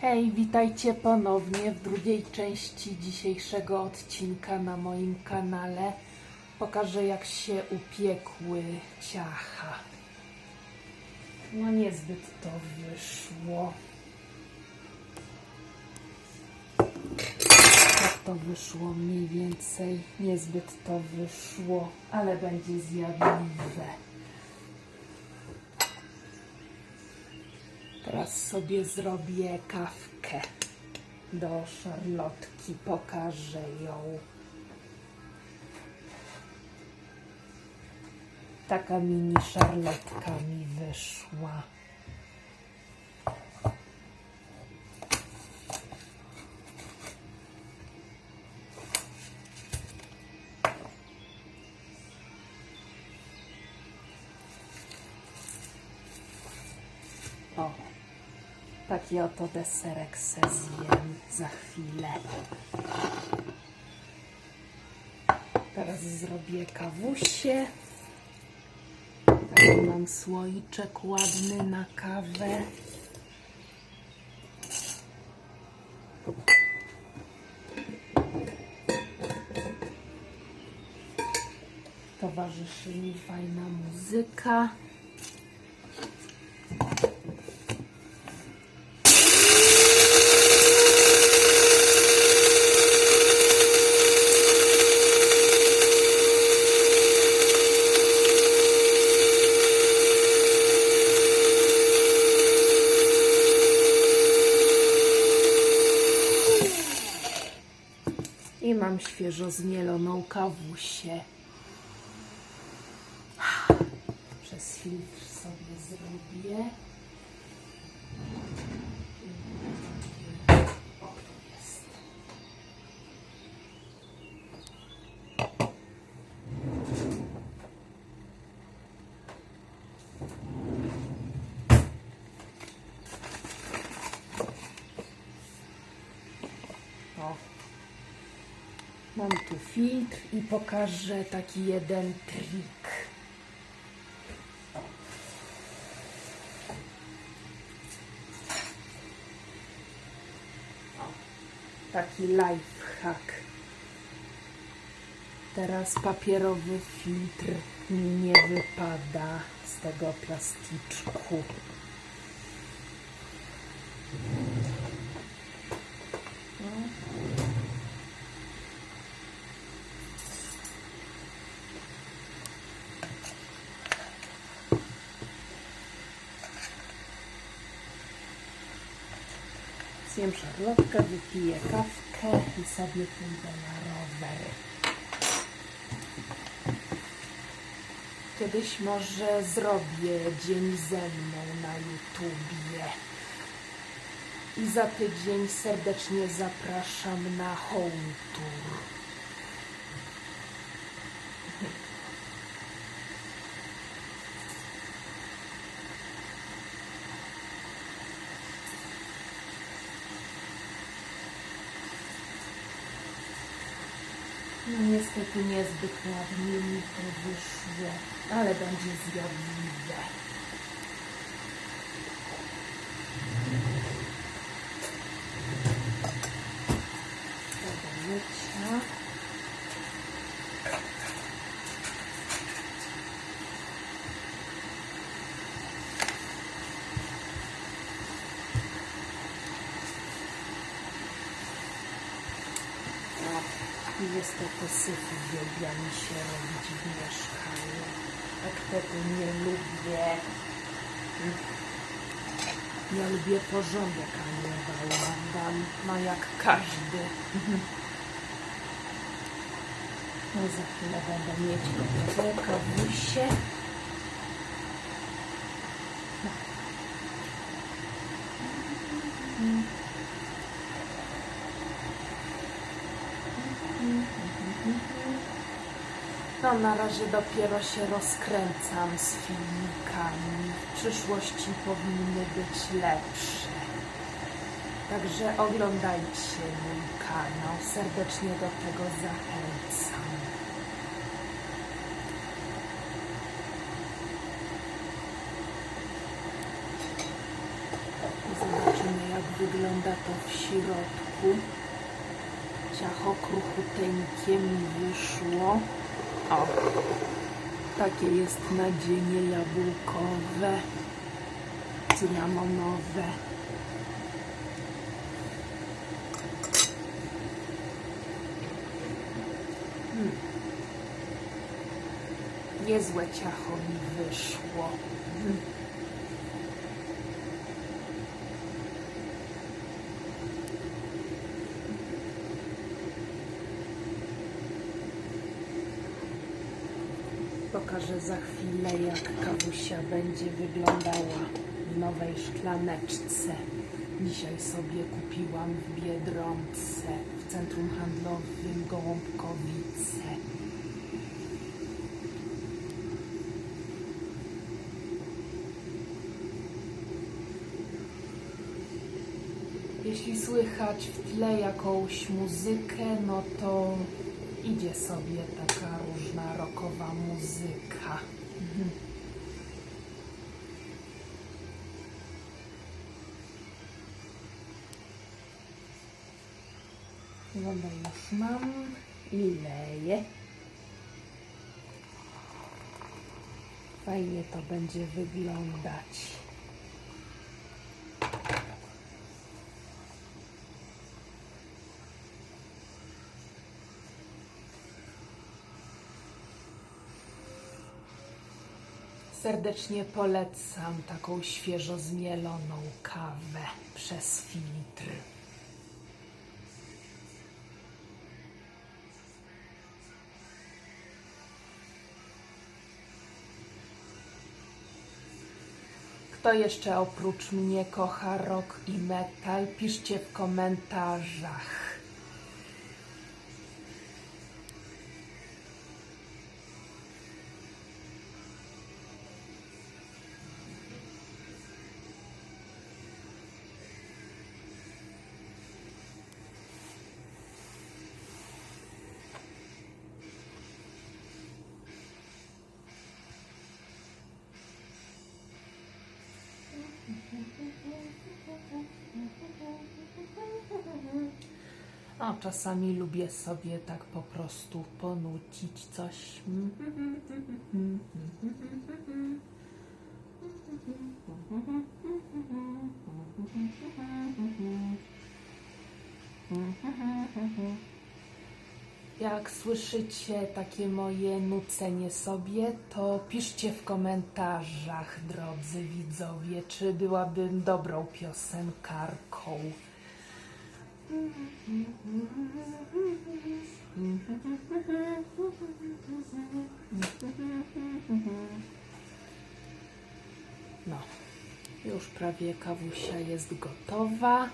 Hej, witajcie ponownie w drugiej części dzisiejszego odcinka na moim kanale. Pokażę jak się upiekły ciacha. No niezbyt to wyszło. Tak to wyszło mniej więcej. Niezbyt to wyszło, ale będzie zjadliwe. Teraz sobie zrobię kawkę do szarlotki. Pokażę ją. Taka mini szarlotka mi wyszła. O, taki oto deserek se zjem za chwilę. Teraz zrobię kawusie. Taki mam słoiczek ładny na kawę. Towarzyszy mi fajna muzyka. I mam świeżo zmieloną kawusię. Przez filtr sobie zrobię. Mam tu filtr i pokażę taki jeden trik. Taki life hack. Teraz papierowy filtr mi nie wypada z tego plasticzku. Zjem szarlotkę, wypiję kawkę i sobie pójdę na rower. Kiedyś może zrobię dzień ze mną na YouTubie. I za tydzień serdecznie zapraszam na home tour. No niestety niezbyt ładnie mi to wyszło, ale będzie zjadliwe. Do mycia. O, i niestety syf uwielbia mi się robić w mieszkaniu. Tak tego nie lubię. Ja lubię porządek, a nie bałagan. Ma jak każdy. No za chwilę będę mieć gotowe kawusie. No. No na razie dopiero się rozkręcam z filmikami. W przyszłości powinny być lepsze. Także oglądajcie mój kanał. Serdecznie do tego zachęcam. Zobaczymy jak wygląda to w środku. Ciacho kruchuteńkie mi wyszło. O, takie jest nadzienie jabłkowe, cynamonowe. Mm. Niezłe ciacho mi wyszło. Mm. Pokażę za chwilę, jak kawusia będzie wyglądała w nowej szklaneczce. Dzisiaj sobie kupiłam w Biedronce, w centrum handlowym Gołąbkowice. Jeśli słychać w tle jakąś muzykę, no to idzie sobie taka różna rockowa muzyka. Mhm. Wodę już mam i leję. Fajnie to będzie wyglądać. Serdecznie polecam taką świeżo zmieloną kawę przez filtr. Kto jeszcze oprócz mnie kocha rock i metal? Piszcie w komentarzach. A czasami lubię sobie tak po prostu ponucić coś. Jak słyszycie takie moje nucenie sobie, to piszcie w komentarzach, drodzy widzowie, czy byłabym dobrą piosenkarką. No, już prawie kawusia jest gotowa.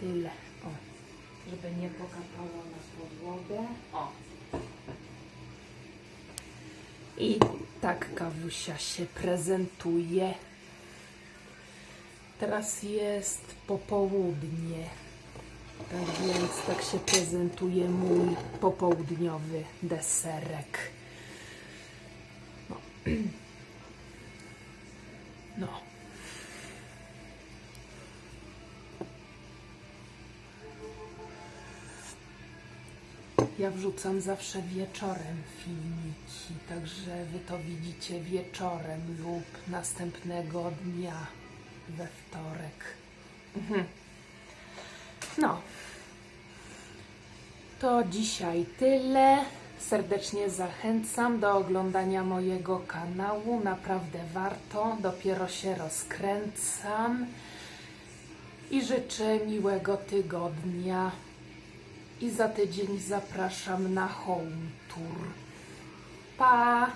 Tyle. O, żeby nie pokapało na podłogę. O. I tak kawusia się prezentuje. Teraz jest popołudnie. Tak więc tak się prezentuje mój popołudniowy deserek. No. Ja wrzucam zawsze wieczorem filmiki, także wy to widzicie wieczorem lub następnego dnia we wtorek. Mhm. No. To dzisiaj tyle. Serdecznie zachęcam do oglądania mojego kanału. Naprawdę warto. Dopiero się rozkręcam. I życzę miłego tygodnia. I za tydzień zapraszam na home tour. Pa!